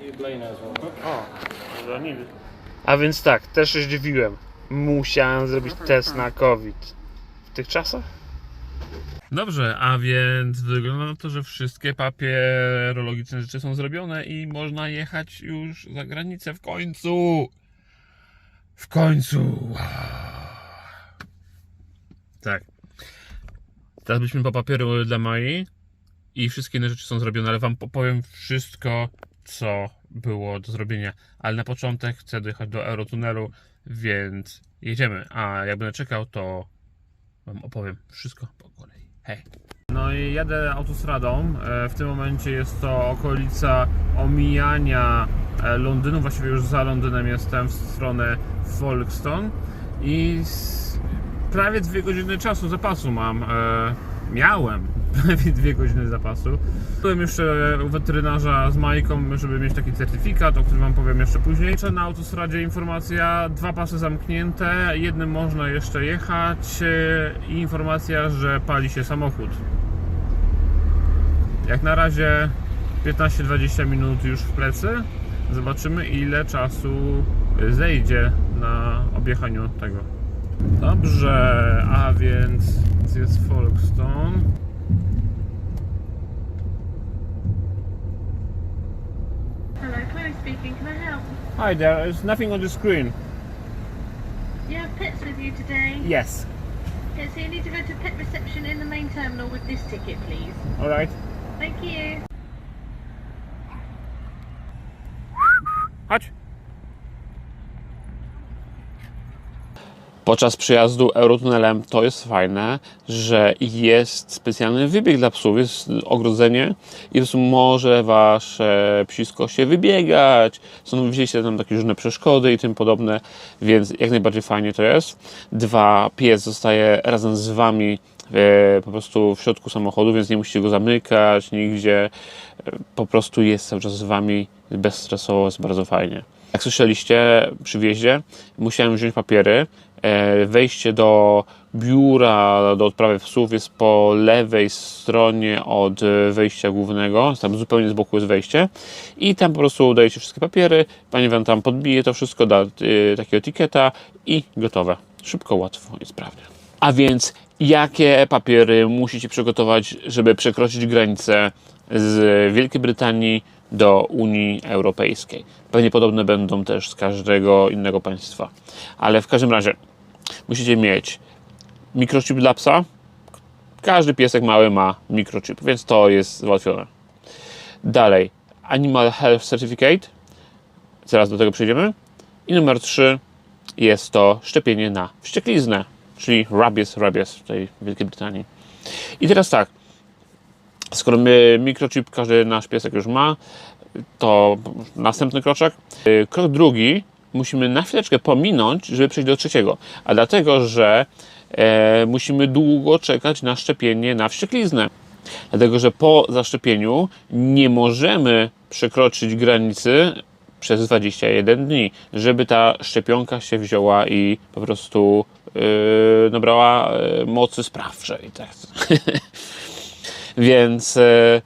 As well. O, może oni. A więc tak, też się zdziwiłem. Musiałem zrobić test na COVID. W tych czasach? Dobrze, a więc wygląda na to, że wszystkie papierologiczne rzeczy są zrobione i można jechać już za granicę w końcu. W końcu. Tak. Teraz byliśmy po papieru dla Mai i wszystkie inne rzeczy są zrobione, ale wam powiem wszystko, co było do zrobienia. Ale na początek chcę dojechać do Eurotunelu, więc jedziemy. A jak będę czekał, to wam opowiem wszystko po kolei. Hej. No i jadę autostradą. E, W tym momencie jest to okolica omijania e, Londynu. Właściwie już za Londynem jestem w stronę Folkestone. I prawie dwie godziny czasu zapasu mam. E, Miałem prawie dwie godziny zapasu. Byłem jeszcze u weterynarza z Majką, żeby mieć taki certyfikat, o którym Wam powiem jeszcze później. Jeszcze Na autostradzie informacja, dwa pasy zamknięte, jednym można jeszcze jechać e, i informacja, że pali się samochód. Jak na razie 15-20 minut już w plecy. Zobaczymy ile czasu zejdzie na objechaniu tego. Dobrze, a więc jest Folkestone. Speaking. Can I help? Hi there, there's nothing on the screen. You have pets with you today? Yes. Yes, so you need to go to pet reception in the main terminal with this ticket, please. Alright. Thank you. Chodź. Podczas przyjazdu Eurotunelem to jest fajne, że jest specjalny wybieg dla psów, jest ogrodzenie i może wasze psisko się wybiegać. Są widzieliście tam takie różne przeszkody i tym podobne, więc jak najbardziej fajnie to jest. Dwa, pies zostaje razem z wami e, po prostu w środku samochodu, więc nie musicie go zamykać nigdzie. E, Po prostu jest cały czas z wami bezstresowo, jest bardzo fajnie. Jak słyszeliście przy wjeździe, musiałem wziąć papiery. E, Wejście do biura do odprawy psów jest po lewej stronie od e, wejścia głównego. Tam zupełnie z boku jest wejście. I tam po prostu dajecie wszystkie papiery. Pani wam tam podbije to wszystko, da e, takiego etykieta i gotowe. Szybko, łatwo i sprawnie. A więc jakie papiery musicie przygotować, żeby przekroczyć granicę z Wielkiej Brytanii do Unii Europejskiej? Pewnie podobne będą też z każdego innego państwa. Ale w każdym razie musicie mieć mikrochip dla psa. Każdy piesek mały ma mikrochip, więc to jest załatwione. Dalej, Animal Health Certificate. Zaraz do tego przejdziemy. I numer 3 jest to szczepienie na wściekliznę, czyli rabies, rabies w tej Wielkiej Brytanii. I teraz tak, skoro my mikrochip każdy nasz piesek już ma, to następny kroczek. Krok drugi musimy na chwileczkę pominąć, żeby przejść do trzeciego. A dlatego, że e, musimy długo czekać na szczepienie na wściekliznę. Dlatego, że po zaszczepieniu nie możemy przekroczyć granicy przez 21 dni, żeby ta szczepionka się wzięła i po prostu yy, nabrała yy, mocy sprawczej. Tak. Więc, e,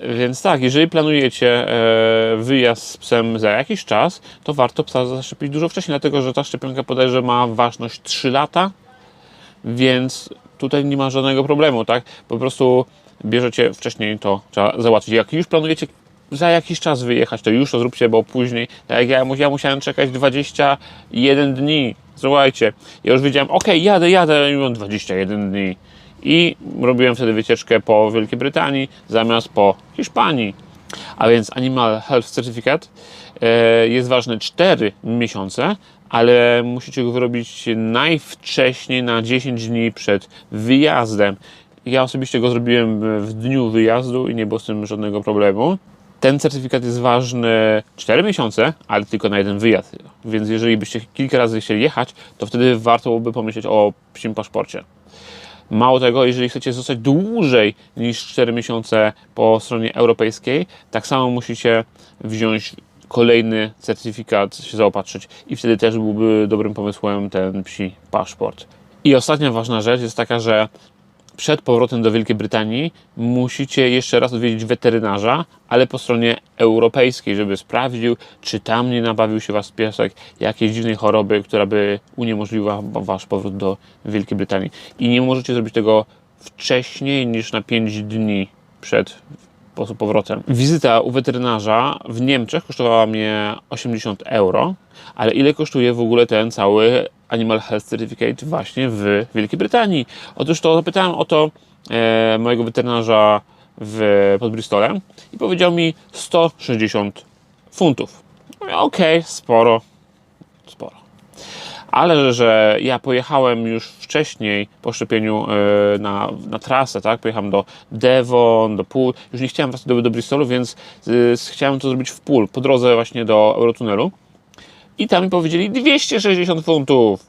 więc tak, jeżeli planujecie e, wyjazd z psem za jakiś czas, to warto psa zaszczepić dużo wcześniej, dlatego że ta szczepionka podaje, że ma ważność 3 lata, więc tutaj nie ma żadnego problemu, tak? Po prostu bierzecie wcześniej to trzeba załatwić. Jak już planujecie za jakiś czas wyjechać, to już to zróbcie, bo później, tak jak ja, ja musiałem czekać 21 dni. Słuchajcie, ja już wiedziałem, ok, jadę, jadę, i mam 21 dni. I robiłem wtedy wycieczkę po Wielkiej Brytanii zamiast po Hiszpanii. A więc Animal Health Certificate e, jest ważny 4 miesiące, ale musicie go wyrobić najwcześniej na 10 dni przed wyjazdem. Ja osobiście go zrobiłem w dniu wyjazdu i nie było z tym żadnego problemu. Ten certyfikat jest ważny 4 miesiące, ale tylko na jeden wyjazd. Więc jeżeli byście kilka razy chcieli jechać, to wtedy warto byłoby pomyśleć o psim paszporcie. Mało tego, jeżeli chcecie zostać dłużej niż 4 miesiące po stronie europejskiej, tak samo musicie wziąć kolejny certyfikat, się zaopatrzyć i wtedy też byłby dobrym pomysłem ten psi paszport. I ostatnia ważna rzecz jest taka, że przed powrotem do Wielkiej Brytanii musicie jeszcze raz odwiedzić weterynarza, ale po stronie europejskiej, żeby sprawdził, czy tam nie nabawił się was piesek jakiejś dziwnej choroby, która by uniemożliwiła wasz powrót do Wielkiej Brytanii. I nie możecie zrobić tego wcześniej niż na 5 dni przed po- powrotem. Wizyta u weterynarza w Niemczech kosztowała mnie 80 euro, ale ile kosztuje w ogóle ten cały Animal Health Certificate właśnie w Wielkiej Brytanii? Otóż to zapytałem o to e, mojego weterynarza w, pod Bristolem i powiedział mi 160 funtów. Okej, sporo, sporo ale że ja pojechałem już wcześniej po szczepieniu e, na, na trasę, tak? Pojechałem do Devon, do Pool. Już nie chciałem wracać do, do Bristolu, więc y, chciałem to zrobić w Pool, po drodze właśnie do Eurotunelu. I tam mi powiedzieli 260 funtów.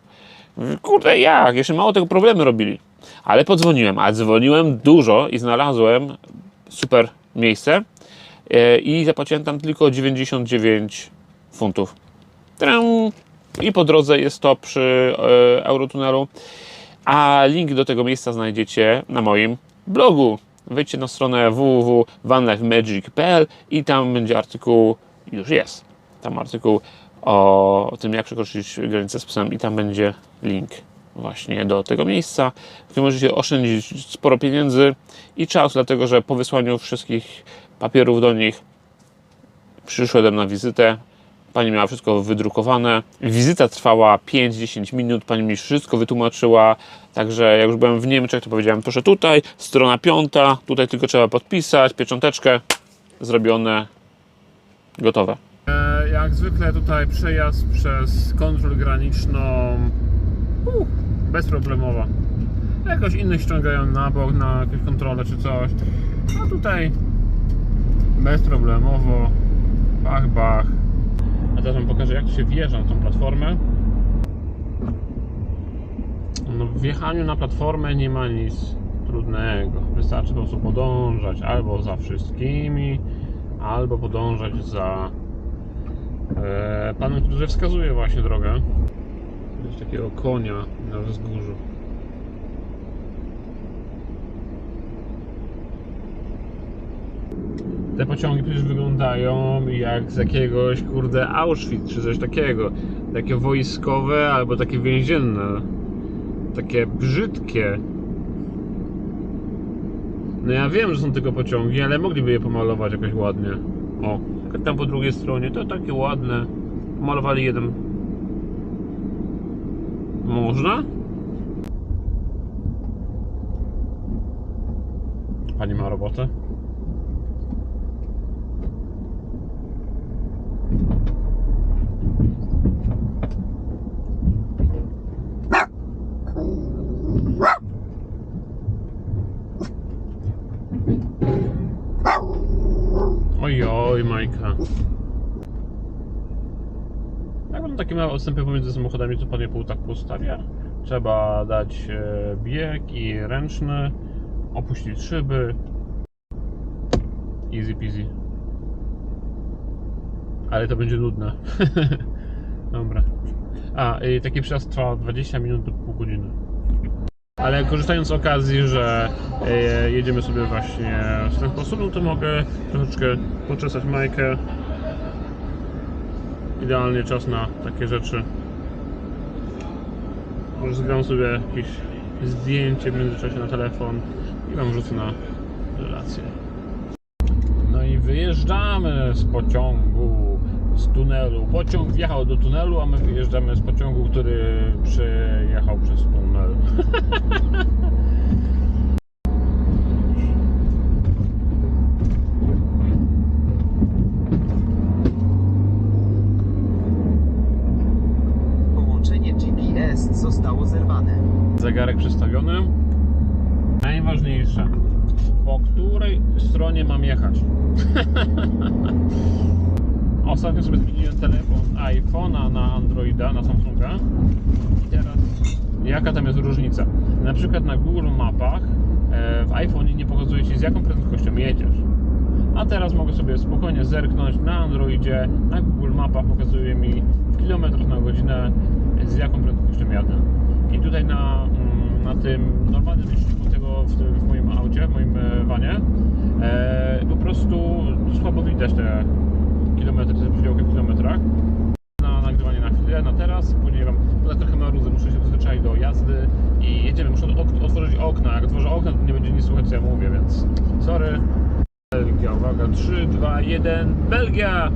Kurde, jak? Jeszcze mało tego problemy robili. Ale podzwoniłem, a dzwoniłem dużo i znalazłem super miejsce e, i zapłaciłem tam tylko 99 funtów. I po drodze jest to przy e, Eurotunelu. A link do tego miejsca znajdziecie na moim blogu. Wejdźcie na stronę www.vanlifemagic.pl i tam będzie artykuł, już jest, tam artykuł o, tym, jak przekroczyć granicę z psem i tam będzie link właśnie do tego miejsca, w którym możecie oszczędzić sporo pieniędzy i czas, dlatego że po wysłaniu wszystkich papierów do nich przyszedłem na wizytę. Pani miała wszystko wydrukowane. Wizyta trwała 5-10 minut. Pani mi wszystko wytłumaczyła. Także jak już byłem w Niemczech, to powiedziałem, proszę tutaj, strona piąta, tutaj tylko trzeba podpisać, piecząteczkę, zrobione, gotowe. E, Jak zwykle tutaj przejazd przez kontrolę graniczną uh, bezproblemowa. Jakoś innych ściągają na bok na jakąś kontrolę czy coś. A tutaj bezproblemowo. Bach, bach. A teraz wam pokażę jak się wjeżdża na tą platformę. No, w wjechaniu na platformę nie ma nic trudnego. Wystarczy po prostu podążać albo za wszystkimi, albo podążać za panem, który wskazuje właśnie drogę. Jest takiego konia na wzgórzu. Te pociągi przecież wyglądają jak z jakiegoś kurde Auschwitz czy coś takiego. Takie wojskowe albo takie więzienne. Takie brzydkie. No ja wiem, że są tylko pociągi, ale mogliby je pomalować jakoś ładnie. O, tam po drugiej stronie to takie ładne. Malowali jeden. Można? Pani ma robotę? Jak mam takie małe odstępy pomiędzy samochodami, to pan je pół tak postawia. Trzeba dać e, bieg i ręczny, opuścić szyby. Easy peasy. Ale to będzie nudne. Dobra. A, i taki przejazd trwa 20 minut do pół godziny. Ale korzystając z okazji, że e, jedziemy sobie właśnie w ten sposób, no to mogę troszeczkę poczesać Majkę. Idealnie czas na takie rzeczy. Może zgram sobie jakieś zdjęcie w międzyczasie na telefon i Wam wrzucę na relację. No i wyjeżdżamy z pociągu, z tunelu. Pociąg wjechał do tunelu, a my wyjeżdżamy z pociągu, który przejechał przez tunel. Zegarek przestawiony. Najważniejsze, po której stronie mam jechać? Ostatnio sobie zmieniłem telefon iPhone'a na Androida, na Samsunga. I teraz jaka tam jest różnica? Na przykład na Google Mapach e, w iPhone nie pokazuje Ci z jaką prędkością jedziesz. A teraz mogę sobie spokojnie zerknąć na Androidzie, na Google Mapach pokazuje mi w kilometrach na godzinę z jaką prędkością jadę. I tutaj na, na tym normalnym liczniku tego w, w moim aucie, w moim e, wanie. E, po prostu słabo widać te kilometry, te podziałki w kilometrach. Na nagrywanie na chwilę, na teraz, później wam tak trochę marudzę, muszę się przyzwyczaić do jazdy i jedziemy. Muszę ok- otworzyć okna, jak otworzę okna, to nie będzie nic słychać co ja mówię, więc sorry. Belgia, uwaga, 3, 2, 1, Belgia!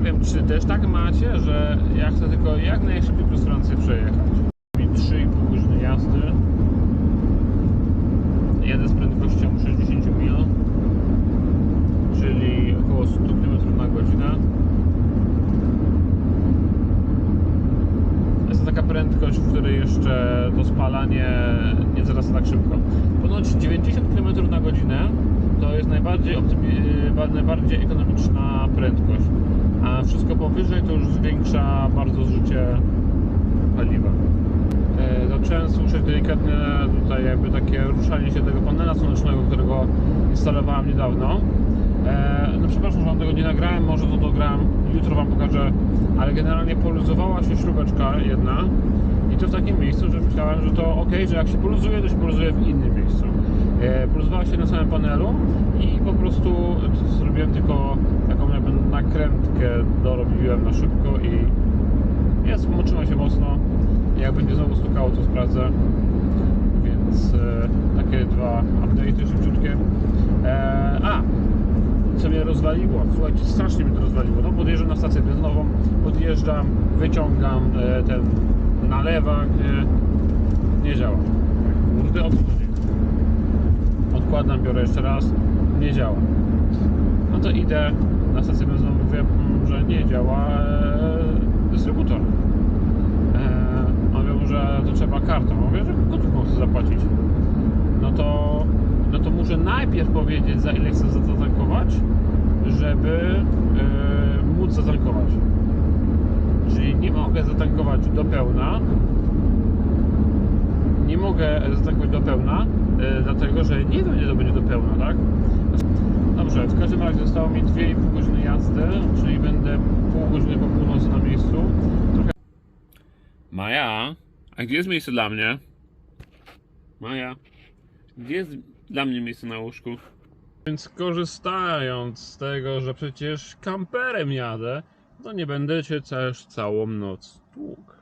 Nie wiem, czy też tak macie, że ja chcę tylko jak najszybciej przez Francję przejechać. Mi 3,5 godziny jazdy. Jadę z prędkością 60 mil, czyli około 100 km na godzinę. Jest to taka prędkość, w której jeszcze to spalanie nie zarasta tak szybko. Ponoć 90 km na godzinę to jest najbardziej, optymi- najbardziej ekonomiczna prędkość, a wszystko powyżej to już zwiększa bardzo zużycie paliwa. E, Zacząłem słyszeć delikatne tutaj jakby takie ruszanie się tego panela słonecznego, którego instalowałem niedawno. E, No przepraszam, że wam tego nie nagrałem, może to dogram, jutro wam pokażę, ale generalnie poluzowała się śrubeczka jedna i to w takim miejscu, że myślałem, że to ok, że jak się poluzuje, to się poluzuje w innym miejscu. E, Poluzowała się na samym panelu i po prostu zrobiłem tylko nakrętkę, dorobiłem na szybko i jest, moczyła się mocno. Jak będzie znowu stukało, to sprawdzę. Więc e, takie dwa update'y szybciutkie. E, a, co mnie rozwaliło? Słuchajcie, strasznie mnie to rozwaliło. No podjeżdżam na stację benzynową, podjeżdżam, wyciągam e, ten nalewak, nie, nie działa. Kurde, o co chodzi? Odkładam, biorę jeszcze raz, nie działa. No to idę na stację benzynową, mówię, mm, że nie działa e, dystrybutor. E, mówią, że to trzeba kartą. Mówię, że gotówką chcę zapłacić. No to, no to muszę najpierw powiedzieć, za ile chcę zatankować, żeby e, móc zatankować. Czyli nie mogę zatankować do pełna. Nie mogę zatankować do pełna, e, dlatego że nie wiem, ile to będzie do pełna, tak? W każdym razie zostało mi 2,5 godziny jazdy, czyli będę pół godziny po północy na miejscu. Trochę Maja, a gdzie jest miejsce dla mnie? Maja, gdzie jest dla mnie miejsce na łóżku? Więc korzystając z tego, że przecież kamperem jadę, to nie będę cię też całą noc tłukł.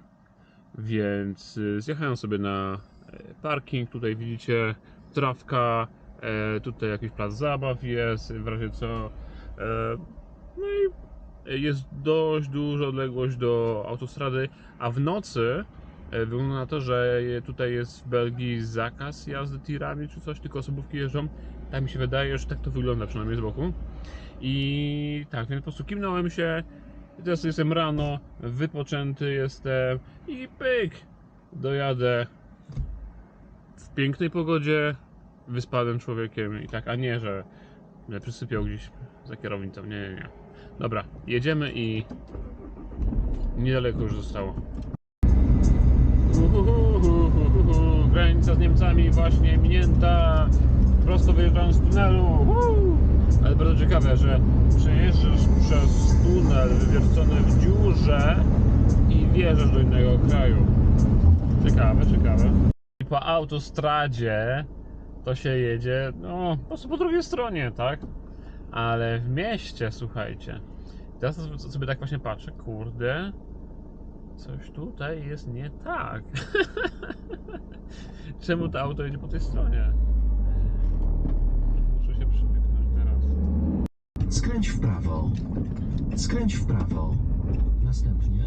Więc y, zjechałem sobie na e, parking, tutaj widzicie trawka, tutaj jakiś plac zabaw jest, w razie co. E, no i jest dość duża odległość do autostrady, a w nocy e, wygląda na to, że tutaj jest w Belgii zakaz jazdy tirami czy coś, tylko osobówki jeżdżą. Tak mi się wydaje, że tak to wygląda przynajmniej z boku. I tak, więc po prostu kimnąłem się. Teraz jestem rano, wypoczęty jestem i pyk, dojadę w pięknej pogodzie, wyspanym człowiekiem i tak, a nie, że przysypiał gdzieś za kierownicą. Nie, nie, nie. Dobra, jedziemy i niedaleko już zostało. Granica z Niemcami właśnie minięta. Prosto wyjeżdżając z tunelu. Ale bardzo ciekawe, że przejeżdżasz przez tunel wywiercony w dziurze i wjeżdżasz do innego kraju. Ciekawe, ciekawe. I po autostradzie to się jedzie, no, po prostu po drugiej stronie, tak? Ale w mieście, słuchajcie. Teraz sobie tak właśnie patrzę, kurde, coś tutaj jest nie tak. Czemu to auto jedzie po tej stronie? Muszę się przymyknąć teraz. Skręć w prawo. Skręć w prawo. Następnie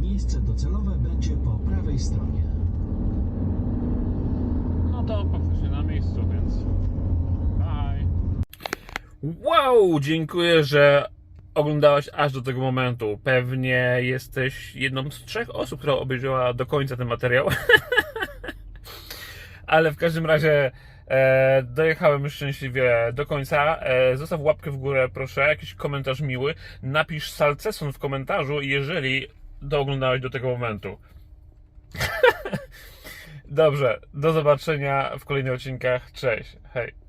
miejsce docelowe będzie po prawej stronie. No to miejscu, więc. Bye. Wow, dziękuję, że oglądałeś aż do tego momentu. Pewnie jesteś jedną z trzech osób, która obejrzała do końca ten materiał. Ale w każdym razie e, dojechałem szczęśliwie do końca. E, zostaw łapkę w górę, proszę, jakiś komentarz miły. Napisz salceson w komentarzu, jeżeli dooglądałeś do tego momentu. Dobrze, do zobaczenia w kolejnych odcinkach. Cześć, hej.